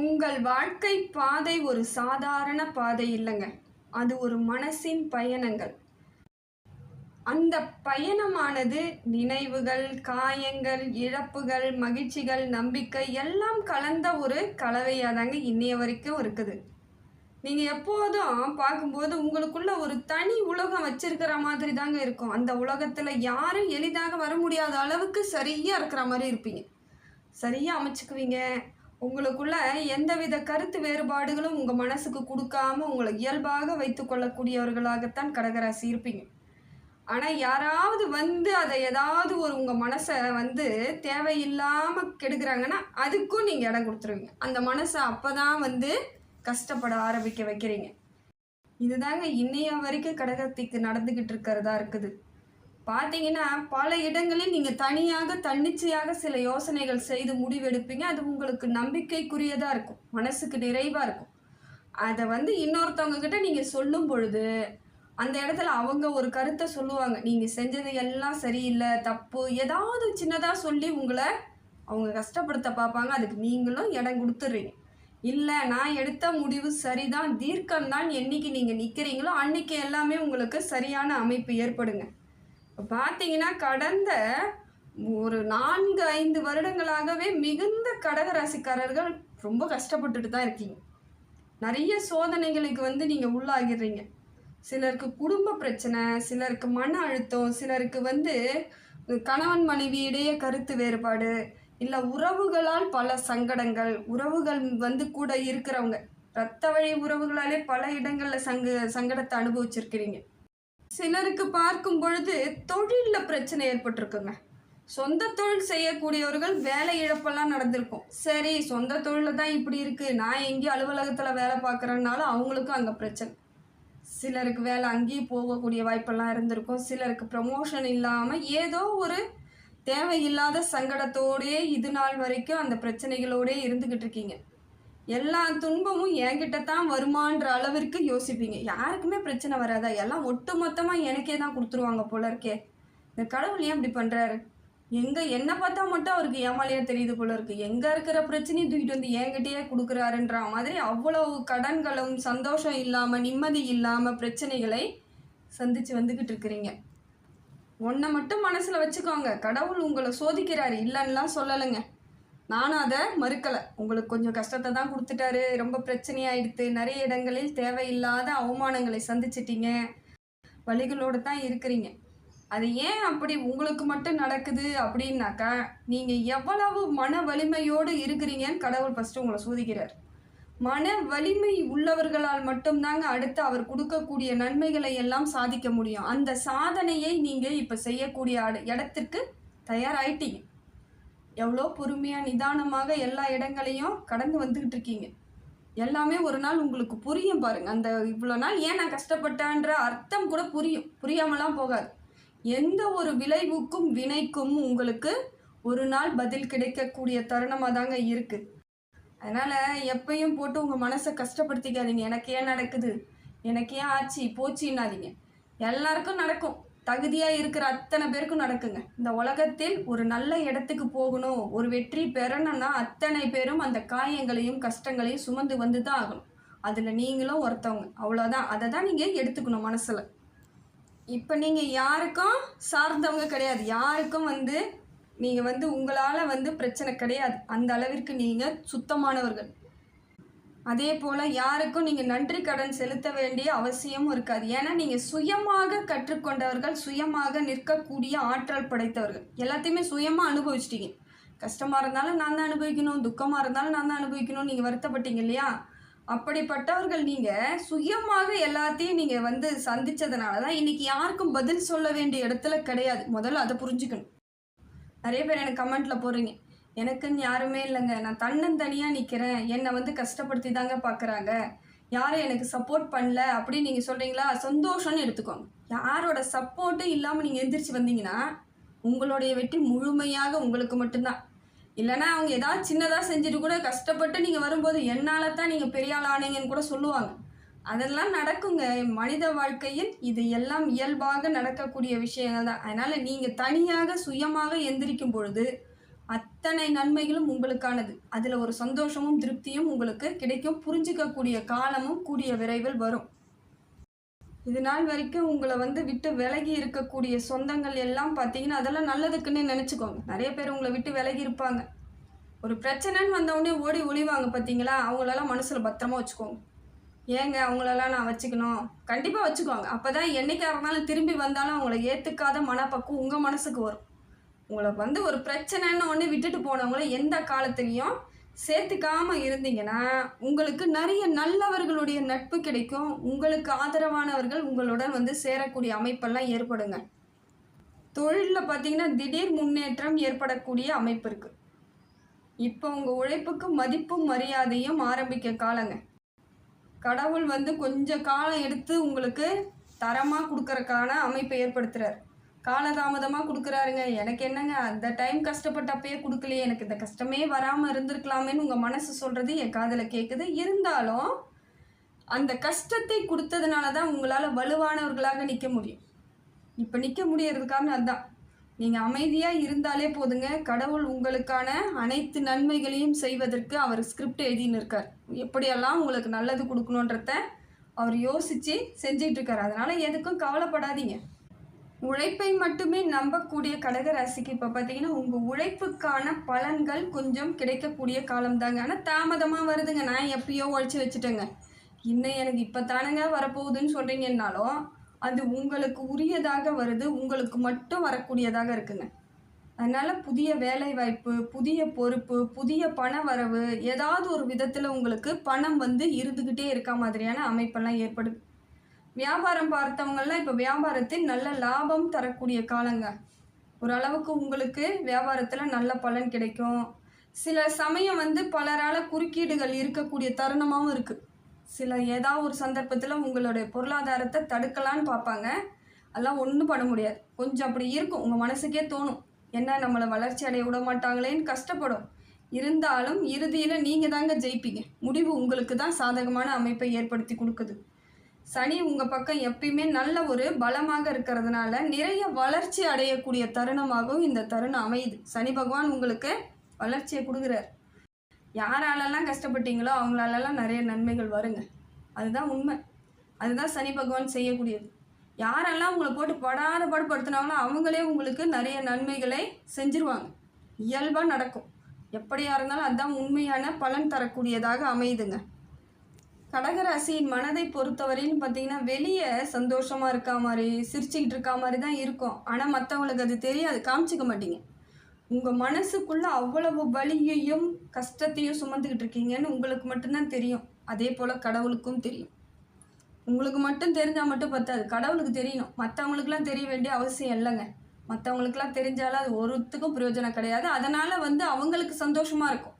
உங்கள் வாழ்க்கை பாதை ஒரு சாதாரண பாதை இல்லைங்க. அது ஒரு மனசின் பயணங்கள். அந்த பயணமானது நினைவுகள் காயங்கள் இழப்புகள் மகிழ்ச்சிகள் நம்பிக்கை எல்லாம் கலந்த ஒரு கலவையாக தாங்க இன்னைய வரைக்கும் இருக்குது. நீங்கள் எப்போதும் பார்க்கும்போது உங்களுக்குள்ள ஒரு தனி உலகம் வச்சிருக்கிற மாதிரி தாங்க இருக்கும். அந்த உலகத்தில் யாரும் எளிதாக வர முடியாத அளவுக்கு சரியாக இருக்கிற மாதிரி இருப்பீங்க. சரியாக அமைச்சுக்குவீங்க. உங்களுக்குள்ள எந்தவித கருத்து வேறுபாடுகளும் உங்கள் மனசுக்கு கொடுக்காம உங்களை இயல்பாக வைத்து கொள்ளக்கூடியவர்களாகத்தான் கடகராசி இருப்பீங்க. ஆனால் யாராவது வந்து அதை ஏதாவது ஒரு உங்கள் மனசை வந்து தேவையில்லாமல் கெடுக்குறாங்கன்னா அதுக்கும் நீங்கள் இடம் கொடுத்துருவீங்க. அந்த மனசை அப்போ தான் வந்து கஷ்டப்பட ஆரம்பிக்க வைக்கிறீங்க. இதுதாங்க இன்னைய வரைக்கும் கடகத்திக்கு நடந்துக்கிட்டு இருக்கிறதா இருக்குது. பார்த்தீங்கன்னா பல இடங்களில் நீங்கள் தனியாக தன்னிச்சையாக சில யோசனைகள் செய்து முடிவெடுப்பீங்க. அது உங்களுக்கு நம்பிக்கைக்குரியதாக இருக்கும். மனசுக்கு நிறைவாக இருக்கும். அதை வந்து இன்னொருத்தவங்க கிட்ட நீங்கள் சொல்லும் பொழுது அந்த இடத்துல அவங்க ஒரு கருத்தை சொல்லுவாங்க. நீங்கள் செஞ்சது எல்லாம் சரியில்லை தப்பு. ஏதாவது சின்னதாக சொல்லி உங்களை அவங்க கஷ்டப்படுத்த பார்ப்பாங்க. அதுக்கு நீங்களும் இடம் கொடுத்துட்றீங்க இல்லை நான் எடுத்த முடிவு சரிதான். தீர்க்கம் தான் என்னைக்கு நீங்கள் நிற்கிறீங்களோ அன்னைக்கு எல்லாமே உங்களுக்கு சரியான அமைப்பு ஏற்படுங்க. இப்போ பார்த்தீங்கன்னா கடந்த ஒரு நான்கு ஐந்து வருடங்களாகவே மிகுந்த கடகராசிக்காரர்கள் ரொம்ப கஷ்டப்பட்டுட்டு தான் இருக்கீங்க. நிறைய சோதனைகளுக்கு வந்து நீங்கள் உள்ளாகிடுறீங்க சிலருக்கு குடும்ப பிரச்சனை சிலருக்கு மன அழுத்தம் சிலருக்கு வந்து கணவன் மனைவி இடையே கருத்து வேறுபாடு இல்லை உறவுகளால் பல சங்கடங்கள் உறவுகள் வந்து கூட இருக்கிறவங்க ரத்த வழி உறவுகளாலே பல இடங்களில் சங்க சங்கடத்தை அனுபவிச்சிருக்கிறீங்க. சிலருக்கு பார்க்கும் பொழுது தொழிலில் பிரச்சனை ஏற்பட்டிருக்குங்க. சொந்த தொழில் செய்யக்கூடியவர்கள் வேலை இழப்பெல்லாம் நடந்திருக்கும். சரி சொந்த தொழிலில் தான் இப்படி இருக்குது நான் எங்கேயும் அலுவலகத்தில் வேலை பார்க்குறேன்னாலும் அவங்களுக்கும் அங்கே பிரச்சனை. சிலருக்கு வேலை அங்கேயும் போகக்கூடிய வாய்ப்பெல்லாம் இருந்திருக்கும். சிலருக்கு ப்ரமோஷன் இல்லாமல் ஏதோ ஒரு தேவையில்லாத சங்கடத்தோடயே இது நாள் வரைக்கும் அந்த பிரச்சனைகளோடே இருந்துக்கிட்டு இருக்கீங்க. எல்லா துன்பமும் என்கிட்ட தான் வருமான்ற அளவிற்கு யோசிப்பீங்க. யாருக்குமே பிரச்சனை வராதா? எல்லாம் ஒட்டு மொத்தமாக எனக்கே தான் கொடுத்துருவாங்க போல இருக்கே. இந்த கடவுள் ஏன் இப்படி பண்ணுறாரு எங்கே என்ன பார்த்தா மட்டும் அவருக்கு ஏமாலையாக தெரியுது போல இருக்கு. எங்கே இருக்கிற பிரச்சனையும் தூக்கிட்டு வந்து என்கிட்டயே கொடுக்குறாருன்ற மாதிரி அவ்வளவு கடன்களும் சந்தோஷம் இல்லாமல் நிம்மதி இல்லாமல் பிரச்சனைகளை சந்தித்து வந்துக்கிட்டு இருக்கிறீங்க. ஒன்றை மட்டும் மனசில் வச்சுக்கோங்க. கடவுள் உங்களை சோதிக்கிறாரு. இல்லைன்னுலாம் சொல்லலைங்க. நானும் அதை மறுக்கலை. உங்களுக்கு கொஞ்சம் கஷ்டத்தை தான் கொடுத்துட்டாரு. ரொம்ப பிரச்சனையாயிடுத்து. நிறைய இடங்களில் தேவையில்லாத அவமானங்களை சந்திச்சிட்டீங்க. வழிகளோடு தான் இருக்கிறீங்க. அது ஏன் அப்படி உங்களுக்கு மட்டும் நடக்குது அப்படின்னாக்கா நீங்கள் எவ்வளவு மன வலிமையோடு இருக்கிறீங்கன்னு கடவுள் ஃபஸ்ட்டு உங்களை சோதிக்கிறார். மன வலிமை உள்ளவர்களால் மட்டும்தாங்க அடுத்து அவர் கொடுக்கக்கூடிய நன்மைகளை எல்லாம் சாதிக்க முடியும். அந்த சாதனையை நீங்கள் இப்போ செய்யக்கூடிய அட- இடத்திற்கு தயாராயிட்டீங்க. எவ்வளோ பொறுமையாக நிதானமாக எல்லா இடங்களையும் கடந்து வந்துக்கிட்டு இருக்கீங்க. எல்லாமே ஒரு நாள் உங்களுக்கு புரியும் பாருங்க. அந்த இவ்வளோ நாள் ஏன் நான் கஷ்டப்பட்டேன்ற அர்த்தம் கூட புரியும். புரியாமலாம் போகாது. எந்த ஒரு விளைவுக்கும் வினைக்கும் உங்களுக்கு ஒரு நாள் பதில் கிடைக்கக்கூடிய தருணமாக தாங்க இருக்குது அதனால் எப்பயும் போட்டு உங்கள் மனசை கஷ்டப்படுத்திக்காதீங்க. எனக்கு ஏன் நடக்குது? எனக்கு ஏன் ஆச்சு? போச்சுன்னாதீங்க எல்லாருக்கும் நடக்கும். தகுதியாக இருக்கிற அத்தனை பேருக்கும் நடக்குங்க. இந்த உலகத்தில் ஒரு நல்ல இடத்துக்கு போகணும் ஒரு வெற்றி பெறணும்னா அத்தனை பேரும் அந்த காயங்களையும் கஷ்டங்களையும் சுமந்து வந்து தான் ஆகணும். அதில் நீங்களும் ஒருத்தவங்க. அவ்வளோதான் அதை தான் நீங்கள் எடுத்துக்கணும் மனசில். இப்போ நீங்கள் யாருக்கும் சார்ந்தவங்க கிடையாது. யாருக்கும் வந்து நீங்கள் வந்து உங்களால் வந்து பிரச்சனை கிடையாது. அந்த அளவிற்கு நீங்கள் சுத்தமானவர்கள். அதே போல் யாருக்கும் நீங்கள் நன்றி கடன் செலுத்த வேண்டிய அவசியமும் இருக்காது. ஏன்னா நீங்கள் சுயமாக கற்றுக்கொண்டவர்கள் சுயமாக நிற்கக்கூடிய ஆற்றல் படைத்தவர்கள். எல்லாத்தையுமே சுயமாக அனுபவிச்சிட்டீங்க. கஷ்டமாக இருந்தாலும் நான் தான் அனுபவிக்கணும் துக்கமாக இருந்தாலும் நான் தான் அனுபவிக்கணும் நீங்கள் வருத்தப்பட்டீங்க இல்லையா? அப்படிப்பட்டவர்கள் நீங்கள் சுயமாக எல்லாத்தையும் நீங்கள் வந்து சந்தித்ததுனால தான் இன்றைக்கி யாருக்கும் பதில் சொல்ல வேண்டிய இடத்துல கிடையாது. முதல்ல அதை புரிஞ்சுக்கணும். நிறைய பேர் எனக்கு கமெண்ட்டில் போடுறீங்க. எனக்குன்னு யாருமே இல்லைங்க. நான் தன்னந்தனியாக நிற்கிறேன் என்னை வந்து கஷ்டப்படுத்தி தாங்க பார்க்குறாங்க யாரும் எனக்கு சப்போர்ட் பண்ணல அப்படின்னு நீங்கள் சொல்கிறீங்களா சந்தோஷம்னு எடுத்துக்கோங்க. யாரோட சப்போர்ட்டும் இல்லாமல் நீங்கள் எந்திரிச்சு வந்தீங்கன்னா உங்களுடைய வெற்றி முழுமையாக உங்களுக்கு மட்டும்தான். இல்லைன்னா அவங்க ஏதாவது சின்னதாக செஞ்சுட்டு கூட கஷ்டப்பட்டு நீங்கள் வரும்போது என்னால் தான் நீங்கள் பெரிய ஆள் ஆனீங்கன்னு கூட சொல்லுவாங்க. அதெல்லாம் நடக்குங்க. மனித வாழ்க்கையில் இது எல்லாம் இயல்பாக நடக்கக்கூடிய விஷயங்கள் தான் அதனால் நீங்கள் தனியாக சுயமாக எந்திரிக்கும் பொழுது அத்தனை நன்மைகளும் உங்களுக்கானது. அதில் ஒரு சந்தோஷமும் திருப்தியும் உங்களுக்கு கிடைக்கும். புரிஞ்சிக்கக்கூடிய காலமும் கூடிய விரைவில் வரும். இது நாள் வரைக்கும் உங்களை வந்து விட்டு விலகி இருக்கக்கூடிய சொந்தங்கள் எல்லாம் பார்த்தீங்கன்னா அதெல்லாம் நல்லதுக்குன்னு நினச்சிக்கோங்க. நிறைய பேர் உங்களை விட்டு விலகி இருப்பாங்க. ஒரு பிரச்சனைன்னு வந்தவுடனே ஓடி ஒளிவாங்க பார்த்தீங்களா? அவங்களெல்லாம் மனசில் பத்திரமா வச்சுக்கோங்க. ஏங்க அவங்களெல்லாம் நான் வச்சுக்கணும். கண்டிப்பாக வச்சுக்கோங்க. அப்போ தான் என்றைக்காக இருந்தாலும் திரும்பி வந்தாலும் அவங்கள ஏற்றுக்காத மனப்பக்குவம் உங்கள் மனசுக்கு வரும். உங்களை வந்து ஒரு பிரச்சனைன்னு ஒன்று விட்டுட்டு போனவங்கள எந்த காலத்துலேயும் சேர்த்துக்காம இருந்தீங்கன்னா உங்களுக்கு நிறைய நல்லவர்களுடைய நட்பு கிடைக்கும். உங்களுக்கு ஆதரவானவர்கள் உங்களுடன் வந்து சேரக்கூடிய அமைப்பெல்லாம் ஏற்படுங்க. தொழிலில் பார்த்தீங்கன்னா திடீர் முன்னேற்றம் ஏற்படக்கூடிய அமைப்பு இருக்குது இப்போ உங்கள் உழைப்புக்கு மதிப்பும் மரியாதையும் ஆரம்பிக்க காலங்க. கடவுள் வந்து கொஞ்சம் காலம் எடுத்து உங்களுக்கு தரமாக கொடுக்கறக்கான அமைப்பை ஏற்படுத்துகிறார் காலதாமதமாக கொடுக்குறாருங்க. எனக்கு என்னங்க அந்த டைம் கஷ்டப்பட்டப்பயே கொடுக்கலையே. எனக்கு இந்த கஷ்டமே வராமல் இருந்திருக்கலாமேன்னு உங்கள் மனசு சொல்கிறது என் காதில் கேட்குது இருந்தாலும் அந்த கஷ்டத்தை கொடுத்ததுனால தான் உங்களால் வலுவானவர்களாக நிற்க முடியும். இப்போ நிற்க முடியறதுக்கான அதுதான் நீங்கள் அமைதியாக இருந்தாலே போதுங்க. கடவுள் உங்களுக்கான அனைத்து நன்மைகளையும் செய்வதற்கு அவர் ஸ்கிரிப்ட் எழுதின்னு இருக்கார். எப்படியெல்லாம் உங்களுக்கு நல்லது கொடுக்கணுன்றத அவர் யோசித்து செஞ்சிட்டு அதனால் எதுக்கும் கவலைப்படாதீங்க. உழைப்பை மட்டுமே நம்பக்கூடிய கடகராசிக்கு இப்போ பார்த்தீங்கன்னா உங்கள் உழைப்புக்கான பலன்கள் கொஞ்சம் கிடைக்கக்கூடிய காலம் தாங்க. ஆனால் தாமதமாக வருதுங்க. நான் எப்பயோ உழைச்சி வச்சுட்டேங்க. இன்னும் எனக்கு இப்போ தானங்க வரப்போகுதுன்னு சொல்கிறீங்கன்னாலும் அது உங்களுக்கு உரியதாக வருது. உங்களுக்கு மட்டும் வரக்கூடியதாக இருக்குங்க. அதனால் புதிய வேலை வாய்ப்பு புதிய பொறுப்பு புதிய பண வரவு ஏதாவது ஒரு விதத்தில் உங்களுக்கு பணம் வந்து இருந்துக்கிட்டே இருக்க மாதிரியான அமைப்பெல்லாம் ஏற்படுது வியாபாரம் பார்த்தவங்கெல்லாம் இப்போ வியாபாரத்தில் நல்ல லாபம் தரக்கூடிய காலங்க. ஓரளவுக்கு உங்களுக்கு வியாபாரத்தில் நல்ல பலன் கிடைக்கும். சில சமயம் வந்து பலரால் குறுக்கீடுகள் இருக்கக்கூடிய தருணமாகவும் இருக்குது சில ஏதாவது ஒரு சந்தர்ப்பத்தில் உங்களுடைய பொருளாதாரத்தை தடுக்கலான்னு பார்ப்பாங்க. அதெல்லாம் ஒன்றும் பண்ண முடியாது. கொஞ்சம் அப்படி இருக்கும். உங்கள் மனசுக்கே தோணும். என்ன நம்மளை வளர்ச்சி அடைய விட மாட்டாங்களேன்னு கஷ்டப்படும். இருந்தாலும் இறுதியில் நீங்கள் தாங்க ஜெயிப்பீங்க. முடிவு உங்களுக்கு தான் சாதகமான அமைப்பை ஏற்படுத்தி கொடுக்குது. சனி உங்கள் பக்கம் எப்பயுமே நல்ல ஒரு பலமாக இருக்கிறதுனால நிறைய வளர்ச்சி அடையக்கூடிய தருணமாகவும் இந்த தருணம் அமையுது. சனி பகவான் உங்களுக்கு வளர்ச்சியை கொடுக்குறார். யாராலெல்லாம் கஷ்டப்பட்டீங்களோ அவங்களாலலாம் நிறைய நன்மைகள் வருங்க. அதுதான் உண்மை. அதுதான் சனி பகவான் செய்யக்கூடியது. யாரெல்லாம் உங்களை போட்டு படாத பாடுபடுத்தினாங்களோ அவங்களே உங்களுக்கு நிறைய நன்மைகளை செஞ்சிருவாங்க. இயல்பாக நடக்கும். எப்படியா இருந்தாலும் அதுதான் உண்மையான பலன் தரக்கூடியதாக அமையுதுங்க. கடகராசியின் மனதை பொறுத்தவரையிலும் பார்த்தீங்கன்னா வெளியே சந்தோஷமாக இருக்கா மாதிரி சிரிச்சுக்கிட்டு இருக்கா மாதிரி தான் இருக்கும். ஆனால் மற்றவங்களுக்கு அது தெரியாது. காமிச்சிக்க மாட்டீங்க. உங்கள் மனசுக்குள்ளே அவ்வளவு வலியையும் கஷ்டத்தையும் சுமந்துக்கிட்டு இருக்கீங்கன்னு உங்களுக்கு மட்டும்தான் தெரியும். அதே போல் கடவுளுக்கும் தெரியும். உங்களுக்கு மட்டும் தெரிஞ்சால் மட்டும் பத்தாது. கடவுளுக்கு தெரியணும். மற்றவங்களுக்குலாம் தெரிய வேண்டிய அவசியம் இல்லைங்க. மற்றவங்களுக்குலாம் தெரிஞ்சாலும் அது ஒருத்துக்கும் பிரயோஜனம் கிடையாது. அதனால் வந்து அவங்களுக்கு சந்தோஷமாக இருக்கும்.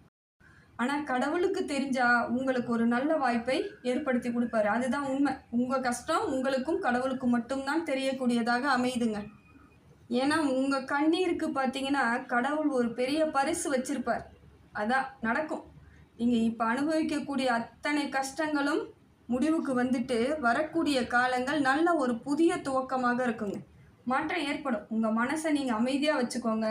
ஆனால் கடவுளுக்கு தெரிஞ்சா உங்களுக்கு ஒரு நல்ல வாய்ப்பை ஏற்படுத்தி கொடுப்பாரு. அதுதான் உண்மை. உங்கள் கஷ்டம் உங்களுக்கும் கடவுளுக்கும் மட்டும்தான் தெரியக்கூடியதாக அமையுதுங்க. ஏன்னா உங்கள் கண்ணீருக்கு பார்த்தீங்கன்னா கடவுள் ஒரு பெரிய பரிசு வச்சிருப்பார். அதான் நடக்கும். நீங்கள் இப்போ அனுபவிக்கக்கூடிய அத்தனை கஷ்டங்களும் முடிவுக்கு வந்துட்டு வரக்கூடிய காலங்கள் நல்ல ஒரு புதிய துவக்கமாக இருக்குங்க. மாற்றம் ஏற்படும். உங்கள் மனசை நீங்கள் அமைதியாக வச்சுக்கோங்க.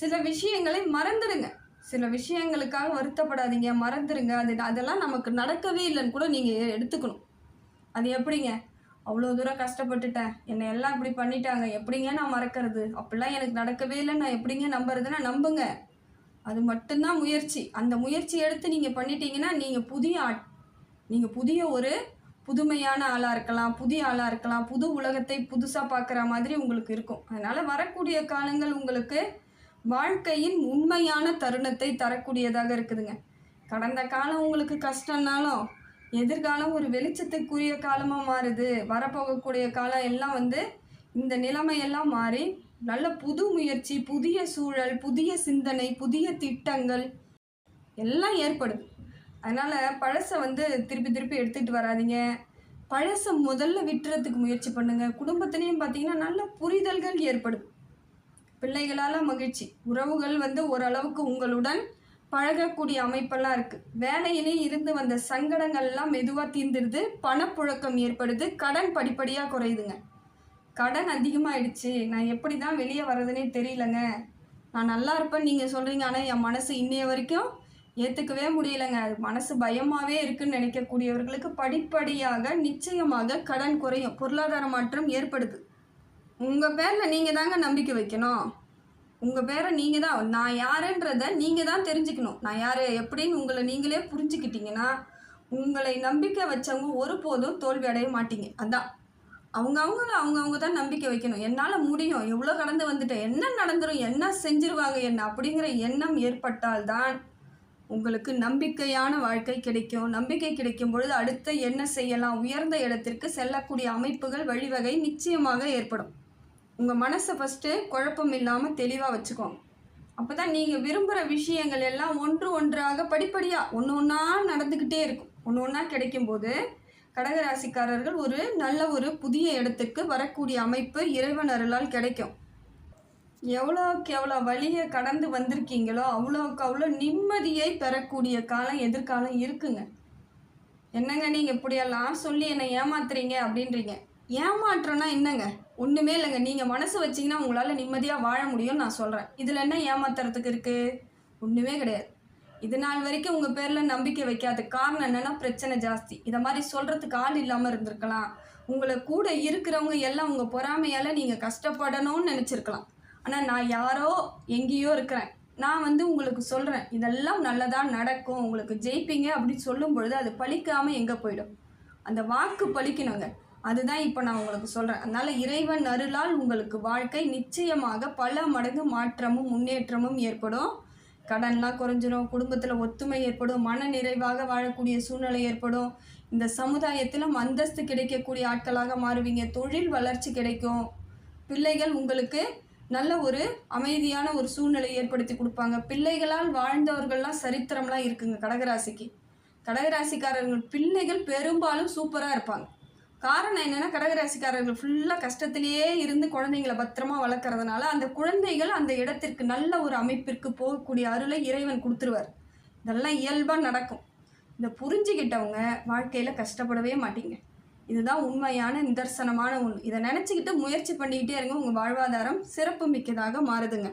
சில விஷயங்களை மறந்துடுங்க. சில விஷயங்களுக்காக வருத்தப்படாதீங்க மறந்துடுங்க அது அதெல்லாம் நமக்கு நடக்கவே இல்லைன்னு கூட நீங்கள் எடுத்துக்கணும். அது எப்படிங்க? அவ்வளோ தூரம் கஷ்டப்பட்டுட்டேன். என்னை எல்லாம் இப்படி பண்ணிட்டாங்க. எப்படிங்க நான் மறக்கிறது? அப்படிலாம் எனக்கு நடக்கவே இல்லை நான் எப்படிங்க நம்புறதுன்னா நம்புங்க. அது மட்டும்தான் முயற்சி. அந்த முயற்சி எடுத்து நீங்கள் பண்ணிட்டீங்கன்னா நீங்கள் புதிய ஆட் நீங்கள் புதிய ஒரு புதுமையான ஆளாக இருக்கலாம் புதிய ஆளாக இருக்கலாம் புது உலகத்தை புதுசாக பார்க்குற மாதிரி உங்களுக்கு இருக்கும். அதனால் வரக்கூடிய காலங்கள் உங்களுக்கு வாழ்க்கையின் உண்மையான தருணத்தை தரக்கூடியதாக இருக்குதுங்க. கடந்த காலம் உங்களுக்கு கஷ்டம்னாலும் எதிர்காலம் ஒரு வெளிச்சத்துக்குரிய காலமாக மாறுது. வரப்போகக்கூடிய காலம் எல்லாம் வந்து இந்த நிலைமையெல்லாம் மாறி நல்ல புது முயற்சி புதிய சூழல் புதிய சிந்தனை புதிய திட்டங்கள் எல்லாம் ஏற்படுது. அதனால் பழசை வந்து திருப்பி திருப்பி எடுத்துகிட்டு வராதீங்க. பழசை முதல்ல விட்டுறதுக்கு முயற்சி பண்ணுங்கள் குடும்பத்துலேயும் பார்த்தீங்கன்னா நல்ல புரிதல்கள் ஏற்படுது பிள்ளைகளால் மகிழ்ச்சி. உறவுகள் வந்து ஓரளவுக்கு உங்களுடன் பழகக்கூடிய அமைப்பெல்லாம் இருக்குது வேலையிலே இருந்து வந்த சங்கடங்கள்லாம் மெதுவாக தீர்ந்துடுது பணப்புழக்கம் ஏற்படுது. கடன் படிப்படியாக குறையுதுங்க. கடன் அதிகமாகிடுச்சு நான் எப்படி தான் வெளியே வர்றதுனே தெரியலங்க. நான் நல்லா இருப்பேன்னு நீங்கள் சொல்கிறீங்க ஆனால் என் மனசு இன்னைய வரைக்கும் ஏற்றுக்கவே முடியலைங்க. அது மனசு பயமாகவே இருக்குன்னு நினைக்கக்கூடியவர்களுக்கு படிப்படியாக நிச்சயமாக கடன் குறையும். பொருளாதார மாற்றம் ஏற்படுது. உங்கள் பேரில் நீங்கள் தாங்க நம்பிக்கை வைக்கணும். உங்கள் பேரை நீங்கள் தான் நான் யாருன்றதை நீங்கள் தான் தெரிஞ்சுக்கணும். நான் யார் எப்படின்னு உங்களை நீங்களே புரிஞ்சுக்கிட்டீங்கன்னா உங்களை நம்பிக்கை வச்சவங்க ஒருபோதும் தோல்வி அடைய மாட்டீங்க. அதான். அவங்க அவங்கள அவங்கவுங்க தான் நம்பிக்கை வைக்கணும். என்னால் முடியும். எவ்வளோ கடந்து வந்துட்டேன். என்ன நடந்துரும்? என்ன செஞ்சிருவாங்க? என்ன அப்படிங்கிற எண்ணம் ஏற்பட்டால்தான் உங்களுக்கு நம்பிக்கையான வாழ்க்கை கிடைக்கும். நம்பிக்கை கிடைக்கும் பொழுது அடுத்த என்ன செய்யலாம்? உயர்ந்த இடத்திற்கு செல்லக்கூடிய அமைப்புகள் வழிவகை நிச்சயமாக ஏற்படும். உங்கள் மனசை ஃபஸ்ட்டு குழப்பம் இல்லாமல் தெளிவாக வச்சுக்கோங்க. அப்போ தான் நீங்கள் விரும்புகிற விஷயங்கள் எல்லாம் ஒன்று ஒன்றாக படிப்படியாக ஒன்று ஒன்றா நடந்துக்கிட்டே இருக்கும். ஒன்று ஒன்றா கிடைக்கும்போது கடகராசிக்காரர்கள் ஒரு நல்ல ஒரு புதிய இடத்துக்கு வரக்கூடிய அமைப்பு இறைவன் அருளால் கிடைக்கும். எவ்வளோக்கு எவ்வளோ வழியை கடந்து வந்திருக்கீங்களோ அவ்வளோக்கு அவ்வளோ நிம்மதியை பெறக்கூடிய காலம் எதிர்காலம் இருக்குங்க. என்னங்க நீங்கள் இப்படியெல்லாம் சொல்லி என்னை ஏமாத்துறீங்க அப்படின்றீங்க. ஏமாற்றம்னா என்னங்க? ஒன்றுமே இல்லைங்க. நீங்கள் மனசு வச்சீங்கன்னா உங்களால் நிம்மதியாக வாழ முடியும்னு நான் சொல்கிறேன் இதில் என்ன ஏமாத்துறதுக்கு இருக்குது ஒன்றுமே கிடையாது. இது நாள் வரைக்கும் உங்கள் பேரில் நம்பிக்கை வைக்காத காரணம் என்னென்னா பிரச்சனை ஜாஸ்தி. இதை மாதிரி சொல்கிறதுக்கு ஆள் இல்லாமல் இருந்திருக்கலாம். உங்களை கூட இருக்கிறவங்க எல்லாம் உங்கள் பொறாமையால் நீங்கள் கஷ்டப்படணும்னு நினச்சிருக்கலாம். ஆனால் நான் யாரோ எங்கேயோ இருக்கிறேன். நான் வந்து உங்களுக்கு சொல்கிறேன் இதெல்லாம் நல்லதாக நடக்கும். உங்களுக்கு ஜெயிப்பீங்க அப்படின்னு சொல்லும் பொழுது அது பழிக்காமல் எங்கே போயிடும்? அந்த வாக்கு பழிக்கணுங்க. அதுதான் இப்போ நான் உங்களுக்கு சொல்கிறேன் அதனால் இறைவன் அருளால் உங்களுக்கு வாழ்க்கை நிச்சயமாக பல மடங்கு மாற்றமும் முன்னேற்றமும் ஏற்படும். கடன்லாம் குறைஞ்சிரும் குடும்பத்தில் ஒத்துமை ஏற்படும் மன நிறைவாக வாழக்கூடிய சூழ்நிலை ஏற்படும். இந்த சமுதாயத்தில் அந்தஸ்து கிடைக்கக்கூடிய ஆட்களாக மாறுவீங்க. தொழில் வளர்ச்சி கிடைக்கும். பிள்ளைகள் உங்களுக்கு நல்ல ஒரு அமைதியான ஒரு சூழ்நிலை ஏற்படுத்தி கொடுப்பாங்க. பிள்ளைகளால் வாழ்ந்தவர்கள்லாம் சரித்திரம்லாம் இருக்குங்க. கடகராசிக்கு. கடகராசிக்காரர்கள் பிள்ளைகள் பெரும்பாலும் சூப்பராக இருப்பாங்க. காரணம் என்னென்னா கடகராசிக்காரர்கள் ஃபுல்லாக கஷ்டத்திலேயே இருந்து குழந்தைங்களை பத்திரமா வளர்க்குறதுனால அந்த குழந்தைகள் அந்த இடத்திற்கு நல்ல ஒரு அமைப்பிற்கு போகக்கூடிய அருளை இறைவன் கொடுத்துருவார். இதெல்லாம் இயல்பாக நடக்கும். இந்த புரிஞ்சுக்கிட்டவங்க வாழ்க்கையில் கஷ்டப்படவே மாட்டீங்க. இதுதான் உண்மையான நிதர்சனமான ஒன்று இதை நினச்சிக்கிட்டு முயற்சி பண்ணிக்கிட்டே இருங்க. உங்கள் வாழ்வாதாரம் சிறப்பு மிக்கதாக மாறுதுங்க.